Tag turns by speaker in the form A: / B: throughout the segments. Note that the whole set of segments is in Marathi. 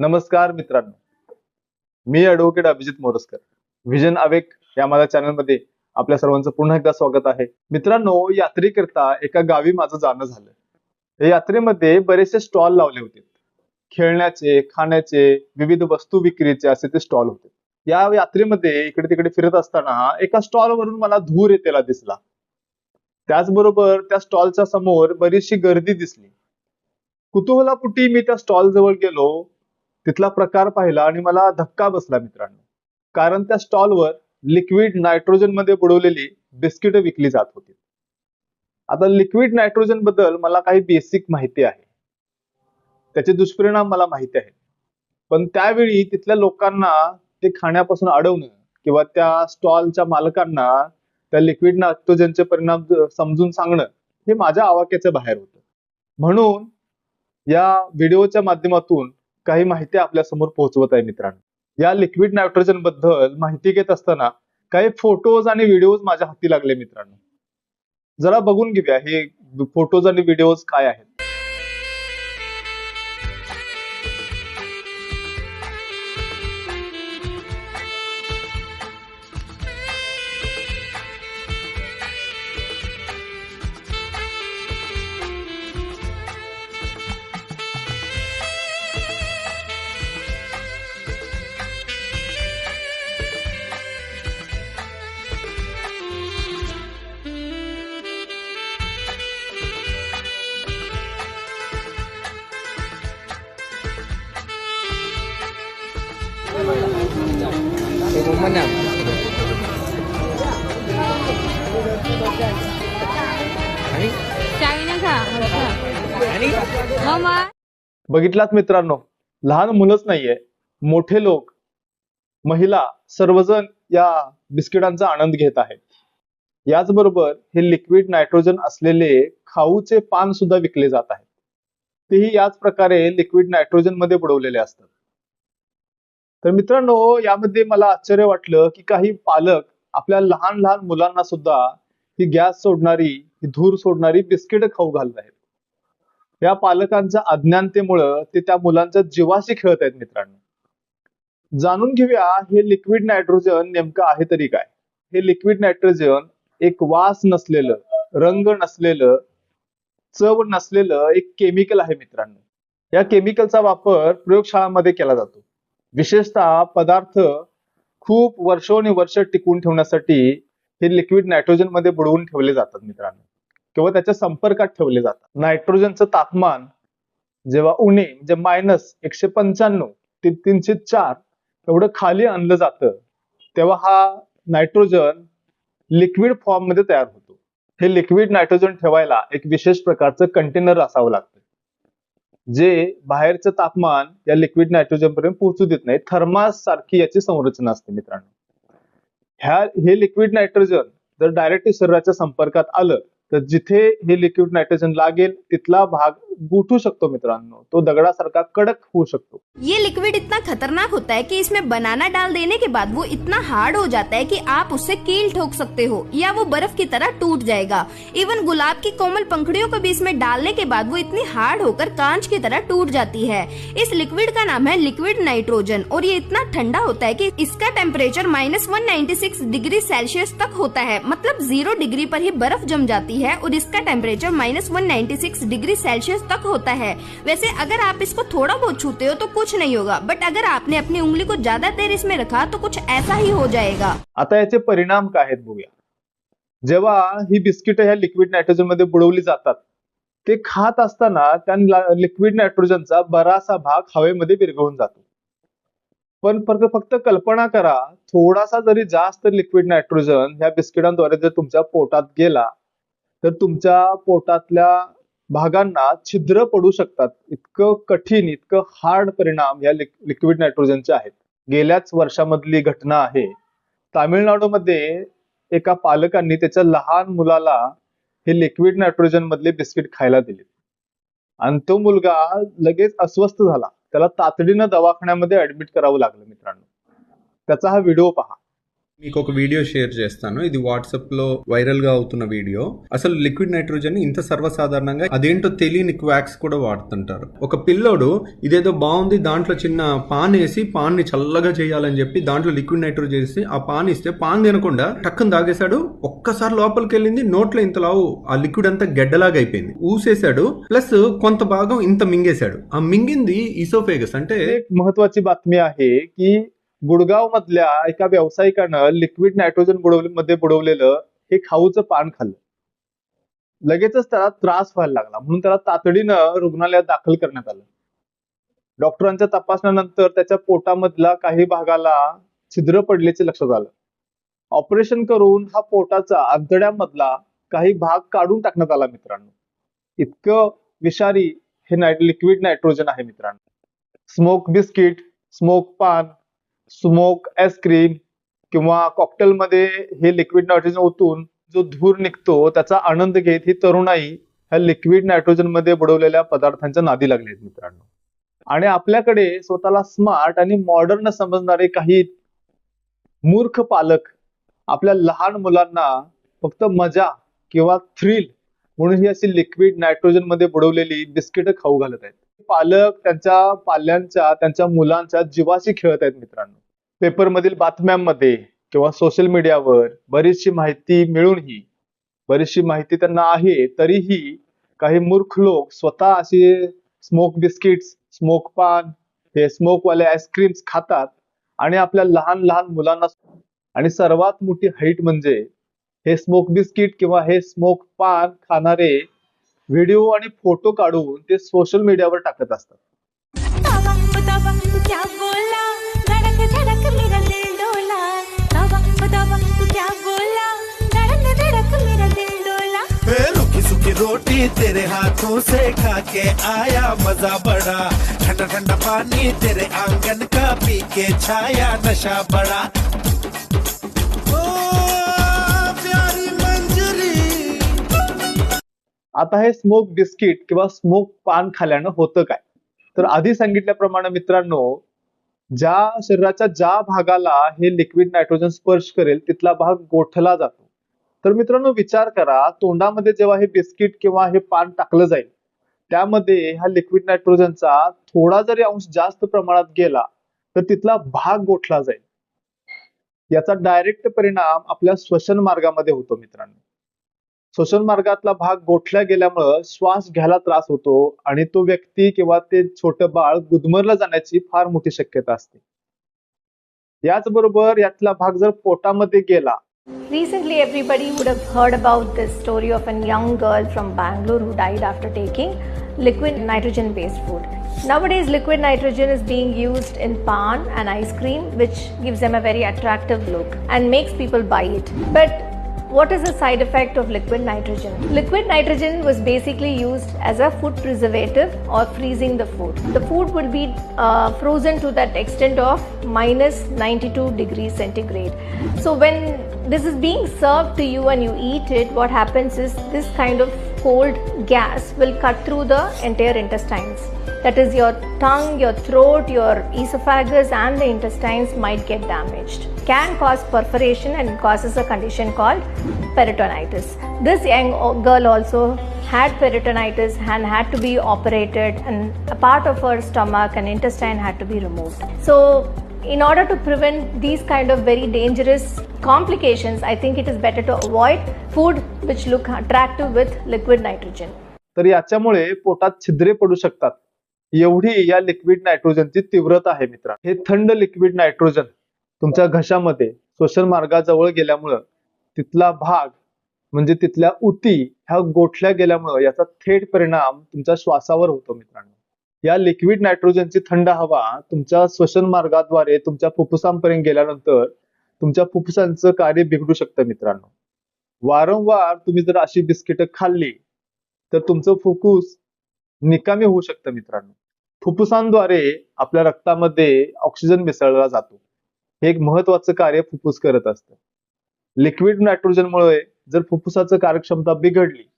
A: नमस्कार मित्रांनो. मी advocate Abhijit Moraskar. Vision awake या माझ्या चॅनलमध्ये आपल्या सर्वांचं पुन्हा एकदा स्वागत आहे. मित्रांनो यात्रेकरता एका गावी माझं जाणं झालं. या यात्रेमध्ये बरेचसे स्टॉल लावले होते. खेळण्याचे खाण्याचे विविध वस्तू विक्रीचे असे ते स्टॉल होते. या यात्रेमध्ये इकडे तिकडे फिरत असताना एका स्टॉल वरून मला धूर येतेला दिसला. त्याचबरोबर त्या स्टॉलच्या समोर बरीचशी गर्दी दिसली. कुतूहलापुटी मी त्या स्टॉल जवळ गेलो तिथला प्रकार पाहिला आणि मला धक्का बसला मित्रांनो. कारण त्या स्टॉलवर लिक्विड नायट्रोजनमध्ये बुडवलेली बिस्किट विकली जात होती. आता लिक्विड नायट्रोजनबद्दल मला काही बेसिक माहिती आहे. त्याचे दुष्परिणाम मला माहिती आहे. पण त्यावेळी तिथल्या लोकांना ते खाण्यापासून अडवणं किंवा त्या स्टॉलच्या मालकांना त्या लिक्विड नायट्रोजनचे परिणाम समजून सांगणं हे माझ्या आवाक्याच्या बाहेर होतं. म्हणून या व्हिडिओच्या माध्यमातून काही माहिती आपल्यासमोर पोहोचवत आहे मित्रांनो. या लिक्विड नायट्रोजनबद्दल माहिती घेत असताना काही फोटोज आणि व्हिडिओज माझ्या हाती लागले मित्रांनो. जरा बघून घेऊया हे फोटोज आणि व्हिडिओज काय आहेत.
B: चावी खा मम्मा
A: बघितलात मित्रांनो लहान मुलंच नाहीये. मोठे लोक महिला सर्वजण या बिस्किटांचा आनंद घेत आहेत. याचबरोबर हे लिक्विड नायट्रोजन असलेले खाऊचे पान सुद्धा विकले जात आहेत. तेही याच प्रकारे लिक्विड नायट्रोजनमध्ये बुडवलेले असतात. तर मित्रांनो यामध्ये मला आश्चर्य वाटलं की काही पालक आपल्या लहान लहान मुलांना सुद्धा ही गॅस सोडणारी ही धूर सोडणारी बिस्किट खाऊ घालत आहेत. या पालकांच्या अज्ञानतेमुळं ते त्या मुलांच्या जीवाशी खेळत आहेत मित्रांनो. जाणून घेऊया हे लिक्विड नायट्रोजन नेमकं आहे तरी काय? हे लिक्विड नायट्रोजन एक वास नसलेलं रंग नसलेलं चव नसलेलं एक केमिकल आहे मित्रांनो. या केमिकलचा वापर प्रयोगशाळांमध्ये केला जातो. विशेषतः पदार्थ खूप वर्षोनुवर्ष टिकवून ठेवण्यासाठी हे लिक्विड नायट्रोजनमध्ये बुडवून ठेवले जातात मित्रांनो. किंवा त्याच्या संपर्कात ठेवले जातात. नायट्रोजनचं तापमान जेव्हा उणे म्हणजे मायनस एकशे पंच्याण्णव ते तीनशे चार एवढं खाली आणलं जातं तेव्हा हा नायट्रोजन लिक्विड फॉर्ममध्ये तयार होतो. हे लिक्विड नायट्रोजन ठेवायला एक विशेष प्रकारचं कंटेनर असावं लागतं. जे बाहेरचं तापमान या लिक्विड नायट्रोजन पर्यंत पोहोचू देत नाही थर्मास सारखी याची संरचना असते मित्रांनो. ह्या हे लिक्विड नायट्रोजन जर डायरेक्ट शरीराच्या संपर्कात आलं तर जिथे हे लिक्विड नायट्रोजन लागेल, तिथला भाग गुठू शकतो मित्रांनो. तो दगडासारखा कडक होऊ शकतो.
C: ये लिक्विड इतना खतरनाक होता है कि इसमें बनाना डाल देने के बाद वो इतना हार्ड हो जाता है कि आप उससे कील ठोक सकते हो, या वो बर्फ़ की तरह टूट जाएगा। इवन गुलाब की कोमल पंखड़ियों को भी इसमें डालने के बाद वो इतनी हार्ड होकर कांच की तरह टूट जाती है। इस लिक्विड का नाम है लिक्विड नाइट्रोजन और ये इतना ठंडा होता है कि इसका टेम्परेचर माइनस डिग्री सेल्सियस तक होता है। मतलब ज़ीरो डिग्री पर ही बर्फ़ जम जाती है। है और इसका temperature minus one degree Celsius तक होता है। वैसे अगर आप इसको थोड़ा बहुत छूते हो तो कुछ नहीं होगा बट अगर आपने अपनी उंगली को ज्यादा देर इसमें रखा तो कुछ ऐसा ही हो जाएगा।
A: आता याचे परिणाम काय आहेत बघूया। जेव्हा ही बिस्किट ह्या लिक्विड नायट्रोजनमध्ये बुडवली जातात ते खात असताना त्या लिक्विड नायट्रोजनचा बरासा भाग हवेमध्ये विरघळून जातो. पण फक्त कल्पना करा थोडासा जरी जास्त लिक्विड नायट्रोजन ह्या बिस्किटांद्वारे जर तुमच्या पोटात गेला तर तुमच्या पोटातल्या भागांना छिद्र पडू शकतात. इतकं कठीण इतकं हार्ड परिणाम या लिक्विड नायट्रोजनचे आहेत. गेल्याच वर्षामधली घटना आहे. तामिळनाडूमध्ये एका पालकांनी त्याच्या लहान मुलाला हे लिक्विड नायट्रोजन मधले बिस्किट खायला दिले. आणि तो मुलगा लगेच अस्वस्थ झाला. त्याला तातडीनं दवाखान्यामध्ये ऍडमिट करावं लागलं मित्रांनो. त्याचा हा व्हिडिओ पहा.
D: మీకు ఒక వీడియో షేర్ చేస్తాను. ఇది వాట్సాప్లో వైరల్గా అవుతున్న వీడియో. అసలు లిక్విడ్ నైట్రోజన్ ఇంత సర్వసాధారణంగా అదేంటో తెలియని క్వాక్స్ కూడా వాడుతుంటారు. ఒక పిల్లోడు ఇదేదో బాగుంది దాంట్లో చిన్న పాన్ వేసి పాన్ని చల్లగా చేయాలని చెప్పి దాంట్లో లిక్విడ్ నైట్రోజన్ వేసి ఆ పాన్ ఇస్తే పాన్ తినకుండా టక్కున తాగేశాడు. ఒక్కసారి లోపలికి వెళ్ళింది నోట్లో ఇంతలావు ఆ లిక్విడ్ అంతా గెడ్డలాగా అయిపోయింది. ఊసేశాడు ప్లస్ కొంత భాగం ఇంత మింగేశాడు. ఆ మింగింది ఇసోఫేగస్ అంటే
A: మహత్వాచి गुडगाव मधल्या एका व्यावसायिकानं लिक्विड नायट्रोजनमध्ये बुडवलेलं हे खाऊचं पान खाल्लं. लगेचच त्याला त्रास व्हायला लागला. म्हणून त्याला तातडीनं रुग्णालयात दाखल करण्यात आलं. डॉक्टरांच्या तपासण्यानंतर त्याच्या पोटामधल्या काही भागाला छिद्र पडल्याचे लक्षात आलं. ऑपरेशन करून हा पोटाचा आंतड्यामधला काही भाग काढून टाकण्यात आला मित्रांनो. इतकं विषारी हे नाय लिक्विड नायट्रोजन आहे मित्रांनो. स्मोक बिस्किट स्मोक पान स्मोक आईस्क्रीम किंवा कॉकटेलमध्ये मध्ये हे लिक्विड नायट्रोजन ओतून जो धूर निघतो त्याचा आनंद घेत ही तरुणाई ह्या लिक्विड नायट्रोजनमध्ये बुडवलेल्या पदार्थांच्या नादी लागलेत मित्रांनो. आणि आपल्याकडे स्वतःला स्मार्ट आणि मॉडर्न समजणारे काही मूर्ख पालक आपल्या लहान मुलांना फक्त मजा किंवा थ्रिल म्हणून ही अशी लिक्विड नायट्रोजनमध्ये बुडवलेली बिस्किट खाऊ घालत आहेत. पालक त्यांच्या पाल्यांच्या त्यांच्या मुलांच्या जीवाशी खेळत आहेत मित्रांनो. पेपरमधील बातम्यांमध्ये किंवा सोशल मीडियावर बरीचशी माहिती मिळूनही बरीचशी माहिती त्यांना आहे तरीही काही मूर्ख लोक स्वतः असे स्मोक बिस्किट्स स्मोक पान हे स्मोक वाले आईस्क्रीम्स खातात आणि आपल्या लहान लहान मुलांना आणि सर्वात मोठी हाईट म्हणजे हे स्मोक बिस्किट किंवा हे स्मोक पान खाणारे व्हिडिओ आणि फोटो काढून ते सोशल मीडियावर टाकत असतात.
E: तवा तवा तू क्या बोला धड़क धड़क मेरा दिल डोला. तवा तवा तू क्या बोला धड़क धड़क मेरा दिल डोला.
F: ए, रूखी सूखी रोटी तेरे हाथों से खा के आया मजा बड़ा. ठंडा ठंडा पानी तेरे आंगन का पी के छाया नशा बड़ा.
A: आता हे स्मोक बिस्किट किंवा स्मोक पान खाल्यानं होतं काय? तर आधी सांगितल्याप्रमाणे मित्रांनो ज्या शरीराच्या ज्या भागाला हे लिक्विड नायट्रोजन स्पर्श करेल तिथला भाग गोठला जातो. तर मित्रांनो विचार करा तोंडामध्ये जेव्हा हे बिस्किट किंवा हे पान टाकलं जाईल त्यामध्ये ह्या लिक्विड नायट्रोजनचा थोडा जरी अंश जास्त प्रमाणात गेला तर तिथला भाग गोठला जाईल. याचा डायरेक्ट परिणाम आपल्या श्वसन मार्गामध्ये होतो मित्रांनो. श्वसन मार्गातला भाग गोठल्या गेल्यामुळं श्वास घ्यायला त्रास होतो आणि तो व्यक्ती किंवा ते छोटं बाळ गुदमरलं जाण्याची फार मोठी शक्यता असते याचबरोबर यातला भाग जर पोटामध्ये गेला
G: Recently, everybody would have heard about this story of a young girl from Bangalore who died after taking liquid nitrogen based food. Nowadays, liquid nitrogen is being used in pan and ice cream, which gives them a very attractive look and makes people buy it. But what is the side effect of liquid nitrogen? Liquid nitrogen was basically used as a food preservative or freezing the food. The food would be uh, frozen to that extent of minus 92 degrees centigrade. So, when this is being served to you and you eat it, what happens is this kind of cold gas will cut through the entire intestines. That is, your tongue, your throat, your esophagus, and the intestines might get damaged. Can cause perforation and causes a condition called peritonitis. This young girl also had peritonitis and had to be operated, and a part of her stomach and intestine had to be removed. So, in order to prevent these kind of very dangerous complications, I think it is better to avoid food which look attractive with liquid nitrogen.
A: तर याच्यामुळे पोटात छिद्रे पडू शकतात. एवढी या लिक्विड नायट्रोजनची तीव्रता आहे मित्रा हे थंड लिक्विड नायट्रोजन तुमच्या घशामध्ये श्वसन मार्गाजवळ गेल्यामुळं तिथला भाग म्हणजे तिथल्या उती ह्या गोठल्या गेल्यामुळं याचा थेट परिणाम तुमच्या श्वासावर होतो मित्रांनो. या लिक्विड नायट्रोजनची थंड हवा तुमच्या श्वसन मार्गाद्वारे तुमच्या फुफ्फुसांपर्यंत गेल्यानंतर तुमच्या फुफ्फुसांचं कार्य बिघडू शकतं मित्रांनो. वारंवार तुम्ही जर अशी बिस्किटं खाल्ली तर तुमचं फुफ्फुस निकामी होऊ शकतं मित्रांनो. फुफ्फुसांद्वारे आपल्या रक्तामध्ये ऑक्सिजन मिसळला जातो. हे एक महत्वाचं कार्य फुफ्फुस करत असतं. लिक्विड नायट्रोजनमुळे जर फुफ्फुसाचं कार्यक्षमता बिघडली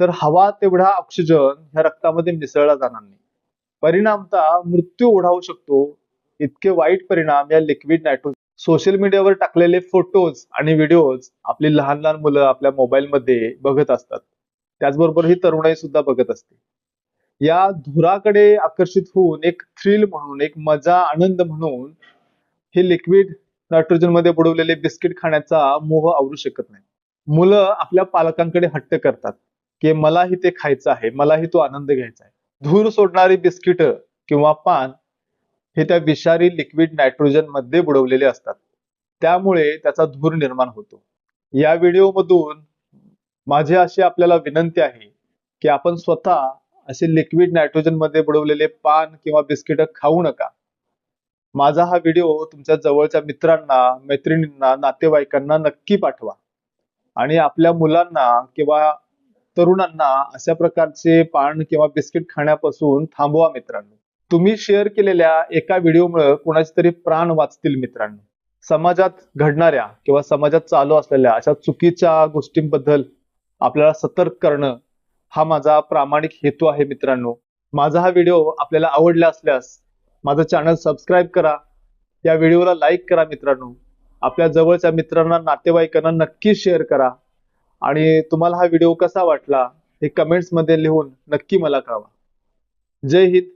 A: तर हवा तेवढा ऑक्सिजन ह्या रक्तामध्ये मिसळला जाणार नाही. परिणामता मृत्यू ओढावू शकतो. इतके वाईट परिणाम या लिक्विड नायट्रोजन सोशल मीडियावर टाकलेले फोटोज आणि व्हिडिओज आपली लहान लहान मुलं आपल्या मोबाईलमध्ये बघत असतात. त्याचबरोबर ही तरुणाई सुद्धा बघत असते. या धुराकडे आकर्षित होऊन एक थ्रिल म्हणून एक मजा आनंद म्हणून हे लिक्विड नायट्रोजनमध्ये बुडवलेले बिस्किट खाण्याचा मोह आवरू शकत नाही. मुलं आपल्या पालकांकडे हट्ट करतात की मलाही ते खायचं आहे मलाही तो आनंद घ्यायचा आहे. धूर सोडणारी बिस्किट किंवा पान हे त्या विषारी लिक्विड नायट्रोजनमध्ये बुडवलेले असतात. त्यामुळे त्याचा धूर निर्माण होतो. या व्हिडिओमधून माझी अशी आपल्याला विनंती आहे की आपण स्वतः असे लिक्विड नायट्रोजनमध्ये बुडवलेले पान किंवा बिस्किट खाऊ नका. माझा हा व्हिडिओ तुमच्या जवळच्या मित्रांना मैत्रिणींना नातेवाईकांना नक्की पाठवा. आणि आपल्या मुलांना किंवा तरुणांना अशा प्रकारचे पान किंवा बिस्किट खाण्यापासून थांबवा मित्रांनो. तुम्ही शेअर केलेल्या एका व्हिडिओमुळे कोणाचे तरी प्राण वाचतील मित्रांनो. समाजात घडणाऱ्या किंवा समाजात चालू असलेल्या अशा चुकीच्या गोष्टींबद्दल आपल्याला सतर्क करणं हा माझा प्रामाणिक हेतू आहे मित्रांनो. माझा हा व्हिडिओ आपल्याला आवडला असल्यास माझं चॅनल सबस्क्राईब करा. या व्हिडिओला लाईक करा मित्रांनो. आपल्या जवळच्या मित्रांना नातेवाईकांना नक्की शेअर करा. आणि तुम्हाला हा व्हिडिओ कसा वाटला हे कमेंट्समध्ये लिहून नक्की मला कळवा. जय हिंद.